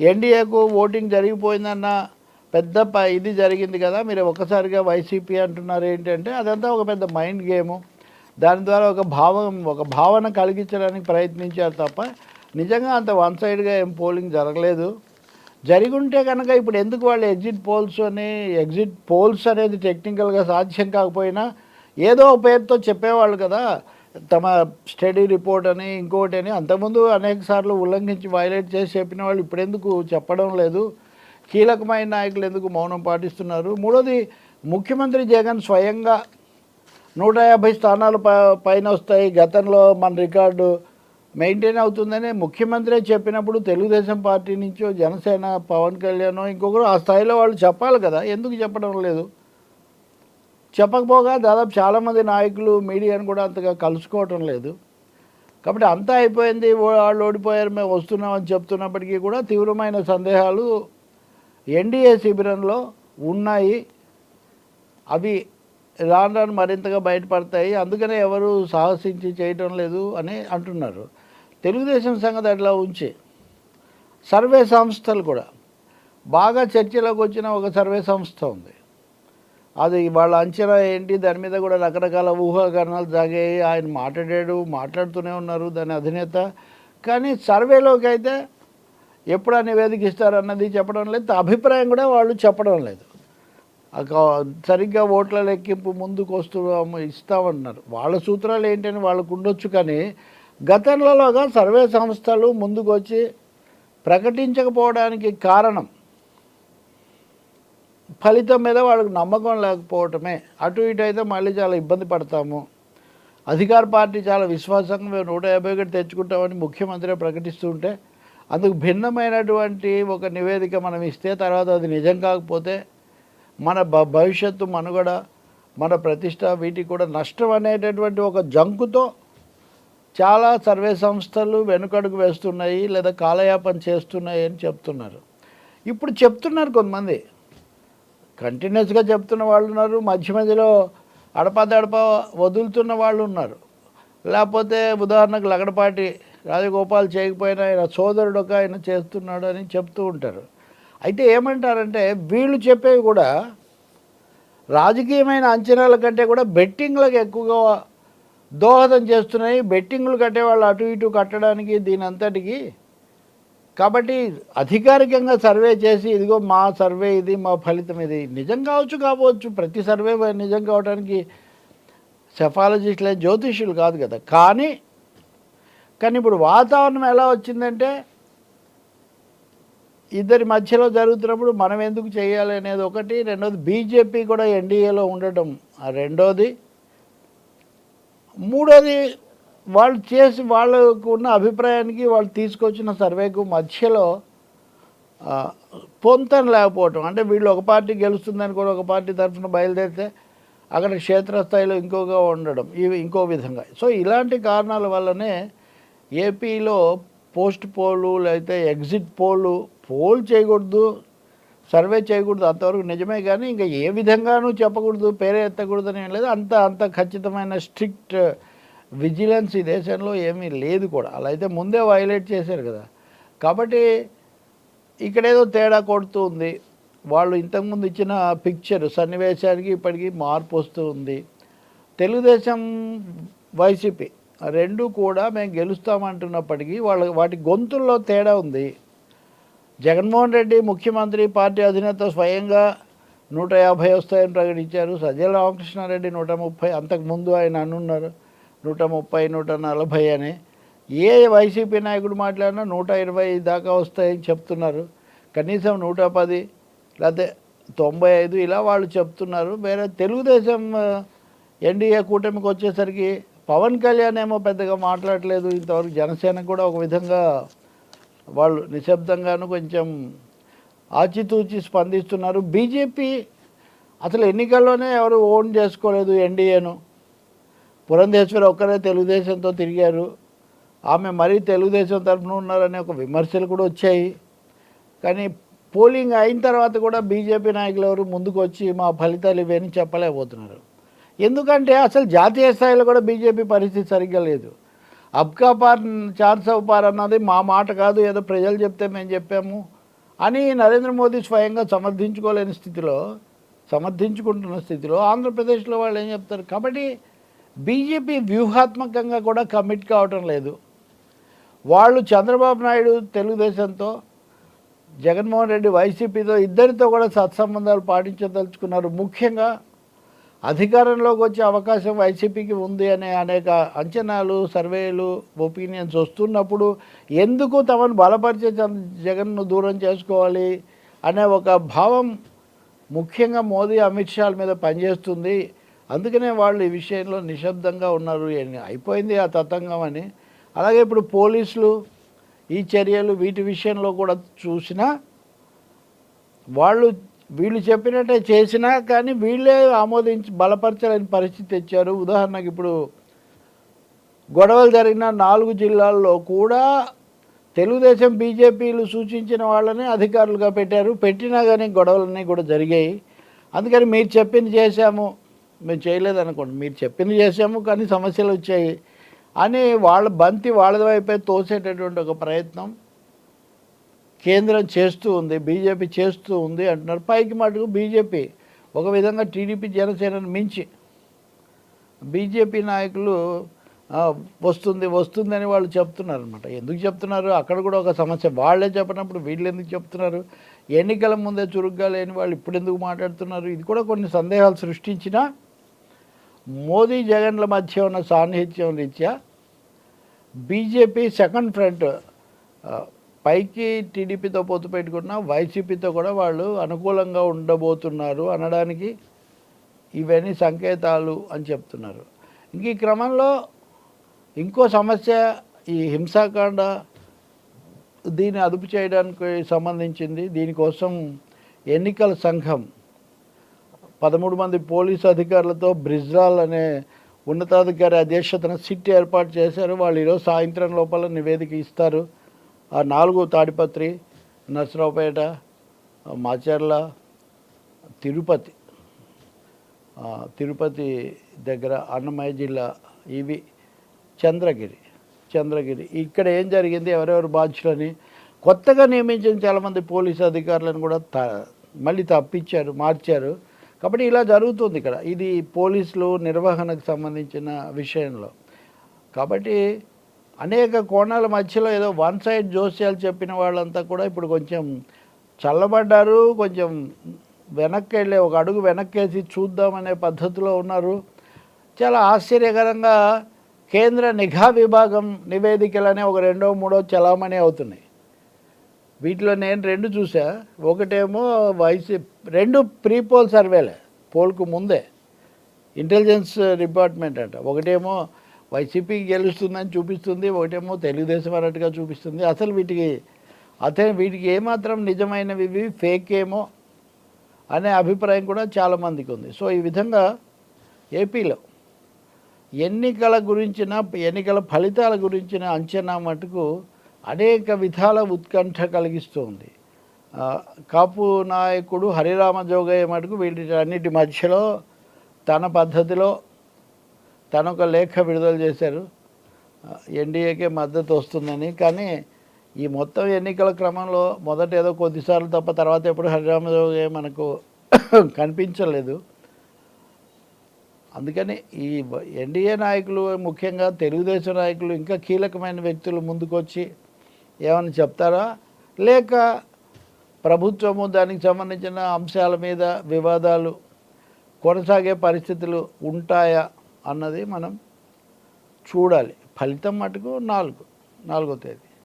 ఎన్డీఏకు voting జరిగిపోయిందన్న పెద్ద ఇది జరిగింది కదా మీరు ఒక్కసారిగా వైసీపీ అంటున్నారు ఏంటంటే అదంతా ఒక పెద్ద మైండ్ గేము. దాని ద్వారా ఒక భావం ఒక భావన కలిగించడానికి ప్రయత్నించారు తప్ప నిజంగా అంత వన్ సైడ్గా ఏం పోలింగ్ జరగలేదు. జరిగి ఉంటే కనుక ఇప్పుడు ఎందుకు వాళ్ళు ఎగ్జిట్ పోల్స్ అని ఎగ్జిట్ పోల్స్ అనేది టెక్నికల్గా సాధ్యం కాకపోయినా ఏదో పేరుతో చెప్పేవాళ్ళు కదా తమ స్టడీ రిపోర్ట్ అని ఇంకోటి అని అంతకుముందు అనేక సార్లు ఉల్లంఘించి వైలేట్ చేసి చెప్పిన వాళ్ళు ఇప్పుడెందుకు చెప్పడం లేదు. కీలకమైన నాయకులు ఎందుకు మౌనం పాటిస్తున్నారు? మూడోది ముఖ్యమంత్రి జగన్ స్వయంగా నూట యాభై స్థానాలు ప పైన వస్తాయి. గతంలో మన రికార్డు మెయింటైన్ అవుతుందని ముఖ్యమంత్రి చెప్పినప్పుడు తెలుగుదేశం పార్టీ నుంచో జనసేన పవన్ కళ్యాణ్ ఇంకొకరు ఆ స్థాయిలో వాళ్ళు చెప్పాలి కదా. ఎందుకు చెప్పడం లేదు? చెప్పకపోగా దాదాపు చాలామంది నాయకులు మీడియాను కూడా అంతగా కలుసుకోవటం లేదు. కాబట్టి అంతా అయిపోయింది ఓ- వాళ్ళు ఓడిపోయారు మేము వస్తున్నామని చెప్తున్నప్పటికీ కూడా తీవ్రమైన సందేహాలు ఎన్డీఏ శిబిరంలో ఉన్నాయి. అవి రాను రాను మరింతగా బయటపడతాయి. అందుకనే ఎవరు సాహసించి చేయటం లేదు అని అంటున్నారు. తెలుగుదేశం సంగతి అట్లా ఉంచి సర్వే సంస్థలు కూడా. బాగా చర్చలోకి వచ్చిన ఒక సర్వే సంస్థ ఉంది. అది వాళ్ళ అంచనా ఏంటి? దాని మీద కూడా రకరకాల ఊహాకరణాలు సాగాయి ఆయన మాట్లాడాడు మాట్లాడుతూనే ఉన్నారు దాని అధినేత. కానీ సర్వేలోకి అయితే ఎప్పుడు ఆ నివేదిక ఇస్తారన్నది చెప్పడం లేదు. అభిప్రాయం కూడా వాళ్ళు చెప్పడం లేదు. సరిగ్గా ఓట్ల లెక్కింపు ముందుకు వస్తున్నాము ఇస్తామన్నారు. వాళ్ళ సూత్రాలు ఏంటని వాళ్ళకు ఉండొచ్చు కానీ గతంలోగా సర్వే సంస్థలు ముందుకు వచ్చి ప్రకటించకపోవడానికి కారణం ఫలితం మీద వాళ్ళకి నమ్మకం లేకపోవటమే. అటు ఇటు అయితే మళ్ళీ చాలా ఇబ్బంది పడతాము. అధికార పార్టీ చాలా విశ్వాసంగా మేము నూట యాభై ఒకటి తెచ్చుకుంటామని ముఖ్యమంత్రి ప్రకటిస్తుంటే అందుకు భిన్నమైనటువంటి ఒక నివేదిక మనం ఇస్తే తర్వాత అది నిజం కాకపోతే మన భ భవిష్యత్తు మనుగడ మన ప్రతిష్ట వీటికి కూడా నష్టం అనేటటువంటి ఒక జంకుతో చాలా సర్వే సంస్థలు వెనుకడుగు వేస్తున్నాయి లేదా కాలయాపన చేస్తున్నాయి అని చెప్తున్నారు. ఇప్పుడు చెప్తున్నారు కొంతమంది. కంటిన్యూస్గా చెప్తున్న వాళ్ళు ఉన్నారు మధ్య మధ్యలో అడపదడప వదులుతున్న వాళ్ళు ఉన్నారు. లేకపోతే ఉదాహరణకు లగడపాటి రాజగోపాల్ చేయకపోయినా ఆయన సోదరుడు ఒక ఆయన చేస్తున్నాడు అని చెప్తూ ఉంటారు. అయితే ఏమంటారంటే వీళ్ళు చెప్పేవి కూడా రాజకీయమైన అంచనాల కంటే కూడా బెట్టింగ్లకు ఎక్కువగా దోహదం చేస్తున్నాయి. బెట్టింగ్లు కట్టే వాళ్ళు అటు ఇటు కట్టడానికి దీని అంతటికీ కాబట్టి అధికారికంగా సర్వే చేసి ఇదిగో మా సర్వే ఇది మా ఫలితం ఇది. నిజం కావచ్చు కావచ్చు ప్రతి సర్వే నిజం కావడానికి సెఫాలజిస్టులే జ్యోతిష్యులు కాదు కదా. కానీ కానీ ఇప్పుడు వాతావరణం ఎలా వచ్చిందంటే ఇద్దరి మధ్యలో జరుగుతున్నప్పుడు మనం ఎందుకు చేయాలి అనేది ఒకటి రెండోది బీజేపీ కూడా ఎన్డీఏలో ఉండటం ఆ రెండోది. మూడోది వాళ్ళు చేసి వాళ్ళకు ఉన్న అభిప్రాయానికి వాళ్ళు తీసుకొచ్చిన సర్వేకు మధ్యలో పొంతన లేకపోవటం. అంటే వీళ్ళు ఒక పార్టీ గెలుస్తుందని కూడా ఒక పార్టీ తరఫున బయలుదేరితే అక్కడ క్షేత్రస్థాయిలో ఇంకోగా ఉండడం ఇవి ఇంకో విధంగా. సో ఇలాంటి కారణాల వల్లనే ఏపీలో పోస్ట్ పోలు లేకపోతే ఎగ్జిట్ పోలు పోల్ చేయకూడదు సర్వే చేయకూడదు అంతవరకు నిజమే కానీ ఇంకా ఏ విధంగానూ చెప్పకూడదు పేరే ఎత్తకూడదు అని ఏం లేదు. అంత అంత ఖచ్చితమైన స్ట్రిక్ట్ విజిలెన్స్ ఈ దేశంలో ఏమీ లేదు కూడా. అలా అయితే ముందే వైలేట్ చేశారు కదా. కాబట్టి ఇక్కడేదో తేడా కొడుతూ ఉంది. వాళ్ళు ఇంతకుముందు ఇచ్చిన పిక్చర్ సన్నివేశానికి ఇప్పటికీ మార్పు వస్తూ ఉంది. తెలుగుదేశం వైసీపీ ఆ రెండు కూడా మేము గెలుస్తామంటున్నప్పటికీ వాళ్ళ వాటి గొంతుల్లో తేడా ఉంది. జగన్మోహన్ రెడ్డి ముఖ్యమంత్రి పార్టీ అధినేత స్వయంగా నూట యాభై వస్తాయని ప్రకటించారు. సజ్జల రామకృష్ణారెడ్డి నూట ముప్పై అంతకుముందు ఆయన అనున్నారు నూట ముప్పై నూట నలభై అని. ఏ వైసీపీ నాయకుడు మాట్లాడినా నూట ఇరవై దాకా వస్తాయని చెప్తున్నారు. కనీసం నూట పది లేకపోతే తొంభై ఐదు ఇలా వాళ్ళు చెప్తున్నారు. వేరే తెలుగుదేశం ఎన్డీఏ కూటమికి వచ్చేసరికి పవన్ కళ్యాణ్ ఏమో పెద్దగా మాట్లాడలేదు. ఇంతవరకు జనసేన కూడా ఒక విధంగా వాళ్ళు నిశ్శబ్దంగాను కొంచెం ఆచితూచి స్పందిస్తున్నారు. బీజేపీ అసలు ఎన్నికల్లోనే ఎవరు ఓన్ చేసుకోలేదు ఎన్డీఏను. పురంధేశ్వరి ఒక్కరే తెలుగుదేశంతో తిరిగారు. ఆమె మరీ తెలుగుదేశం తరఫున ఉన్నారనే ఒక విమర్శలు కూడా వచ్చాయి. కానీ పోలింగ్ అయిన తర్వాత కూడా బీజేపీ నాయకులు ఎవరు ముందుకు వచ్చి మా ఫలితాలు ఇవేని చెప్పలేకపోతున్నారు. ఎందుకంటే అసలు జాతీయ స్థాయిలో కూడా బీజేపీ పరిస్థితి సరిగ్గా లేదు. అబ్కా పార్ ఛాన్స్ సౌ పార్ అన్నది మా మాట కాదు ఏదో ప్రజలు చెప్తే మేము చెప్పాము అని నరేంద్ర మోదీ స్వయంగా సమర్థించుకోలేని స్థితిలో సమర్థించుకుంటున్న స్థితిలో ఆంధ్రప్రదేశ్లో వాళ్ళు ఏం చెప్తారు? కాబట్టి బీజేపీ వ్యూహాత్మకంగా కూడా కమిట్ కావటం లేదు. వాళ్ళు చంద్రబాబు నాయుడు తెలుగుదేశంతో జగన్మోహన్ రెడ్డి వైసీపీతో ఇద్దరితో కూడా సత్సంబంధాలు పాటించదలుచుకున్నారు. ముఖ్యంగా అధికారంలోకి వచ్చే అవకాశం వైసీపీకి ఉంది అనే అనేక అంచనాలు సర్వేలు ఒపీనియన్స్ వస్తున్నప్పుడు ఎందుకు తమను బలపరిచే జగన్ను దూరం చేసుకోవాలి అనే ఒక భావం ముఖ్యంగా మోదీ అమిత్ షాల మీద పనిచేస్తుంది. అందుకనే వాళ్ళు ఈ విషయంలో నిశ్శబ్దంగా ఉన్నారు అయిపోయింది ఆ తతంగం అని. అలాగే ఇప్పుడు పోలీసులు ఈ చర్యలు వీటి విషయంలో కూడా చూసినా వాళ్ళు వీళ్ళు చెప్పినట్టే చేసినా కానీ వీళ్ళే ఆమోదించి బలపరచలేని పరిస్థితి తెచ్చారు. ఉదాహరణకు ఇప్పుడు గొడవలు జరిగిన నాలుగు జిల్లాల్లో కూడా తెలుగుదేశం బీజేపీలు సూచించిన వాళ్ళని అధికారులుగా పెట్టారు. పెట్టినా కానీ గొడవలన్నీ కూడా జరిగాయి. అందుకని మీరు చెప్పింది చేశాము. మేము చేయలేదు అనుకోండి మీరు చెప్పింది చేశాము కానీ సమస్యలు వచ్చాయి అని వాళ్ళ బంతి వాళ్ళ వైపే తోసేటటువంటి ఒక ప్రయత్నం కేంద్రం చేస్తూ ఉంది బీజేపీ చేస్తూ ఉంది అంటున్నారు. పైకి మటుకు బీజేపీ ఒక విధంగా టీడీపీ జనసేనను మించి బీజేపీ నాయకులు వస్తుంది వస్తుందని వాళ్ళు చెప్తున్నారు అనమాట ఎందుకు చెప్తున్నారు? అక్కడ కూడా ఒక సమస్య. వాళ్ళే చెప్పినప్పుడు వీళ్ళు ఎందుకు చెప్తున్నారు? ఎన్నికల ముందే చురుగ్గా లేని వాళ్ళు ఇప్పుడు ఎందుకు మాట్లాడుతున్నారు? ఇది కూడా కొన్ని సందేహాలు సృష్టించినా మోదీ జగన్ల మధ్య ఉన్న సాన్నిహిత్యం రీత్యా బీజేపీ సెకండ్ ఫ్రంట్ పైకి టీడీపీతో పొత్తు పెట్టుకున్న వైసీపీతో కూడా వాళ్ళు అనుకూలంగా ఉండబోతున్నారు అనడానికి ఇవన్నీ సంకేతాలు అని చెప్తున్నారు. ఇంక ఈ క్రమంలో ఇంకో సమస్య ఈ హింసాకాండ దీన్ని అదుపు చేయడానికి సంబంధించింది. దీనికోసం ఎన్నికల సంఘం పదమూడు మంది పోలీసు అధికారులతో బ్రిజ్రాల్ అనే ఉన్నతాధికారి అధ్యక్షతన సిట్ ఏర్పాటు చేశారు. వాళ్ళు ఈరోజు సాయంత్రం లోపల నివేదిక ఇస్తారు. ఆ నాలుగు తాడిపత్రి నర్సరావుపేట మాచర్ల తిరుపతి. తిరుపతి దగ్గర అన్నమయ్య జిల్లా ఇవి చంద్రగిరి చంద్రగిరి. ఇక్కడ ఏం జరిగింది? ఎవరెవరు బాధ్యులని? కొత్తగా నియమించిన చాలామంది పోలీసు అధికారులను కూడా త మళ్ళీ తప్పించారు మార్చారు. కాబట్టి ఇలా జరుగుతుంది ఇక్కడ. ఇది పోలీసులు నిర్వహణకు సంబంధించిన విషయంలో. కాబట్టి అనేక కోణాల మధ్యలో ఏదో వన్ సైడ్ జోస్యాలు చెప్పిన వాళ్ళంతా కూడా ఇప్పుడు కొంచెం చల్లబడ్డారు కొంచెం వెనక్కి వెళ్ళే ఒక అడుగు వెనక్కేసి చూద్దామనే పద్ధతిలో ఉన్నారు. చాలా ఆశ్చర్యకరంగా కేంద్ర నిఘా విభాగం నివేదికలనే ఒక రెండో మూడో చలామణి అవుతున్నాయి. వీటిలో నేను రెండు చూసా. ఒకటేమో వైసీ రెండు ప్రీ పోల్ సర్వేలే పోల్కు ముందే. ఇంటెలిజెన్స్ డిపార్ట్మెంట్ అంట. ఒకటేమో వైసీపీ గెలుస్తుందని చూపిస్తుంది ఒకటేమో తెలుగుదేశం అన్నట్టుగా చూపిస్తుంది. అసలు వీటికి అతను వీటికి ఏమాత్రం నిజమైనవి ఇవి ఫేక్ ఏమో అనే అభిప్రాయం కూడా చాలామందికి ఉంది. సో ఈ విధంగా ఏపీలో ఎన్నికల గురించిన ఎన్నికల ఫలితాల గురించిన అంచనా మటుకు అనేక విధాల ఉత్కంఠ కలిగిస్తుంది. కాపు నాయకుడు హరిరామ జోగయ్య మటుకు వీటి అన్నిటి మధ్యలో తన పద్ధతిలో తను ఒక లేఖ విడుదల చేశారు. ఎన్డీఏకే మద్దతు వస్తుందని. కానీ ఈ మొత్తం ఎన్నికల క్రమంలో మొదట ఏదో కొద్దిసార్లు తప్ప తర్వాత ఎప్పుడు హరిరామ మనకు కనిపించలేదు. అందుకని ఈ ఎన్డీఏ నాయకులు ముఖ్యంగా తెలుగుదేశం నాయకులు ఇంకా కీలకమైన వ్యక్తులు ముందుకొచ్చి ఏమైనా చెప్తారా? లేక ప్రభుత్వము దానికి సంబంధించిన అంశాల మీద వివాదాలు కొనసాగే పరిస్థితులు ఉంటాయా అన్నది మనం చూడాలి. ఫలితం మటుకు నాలుగు నాలుగో తేదీ.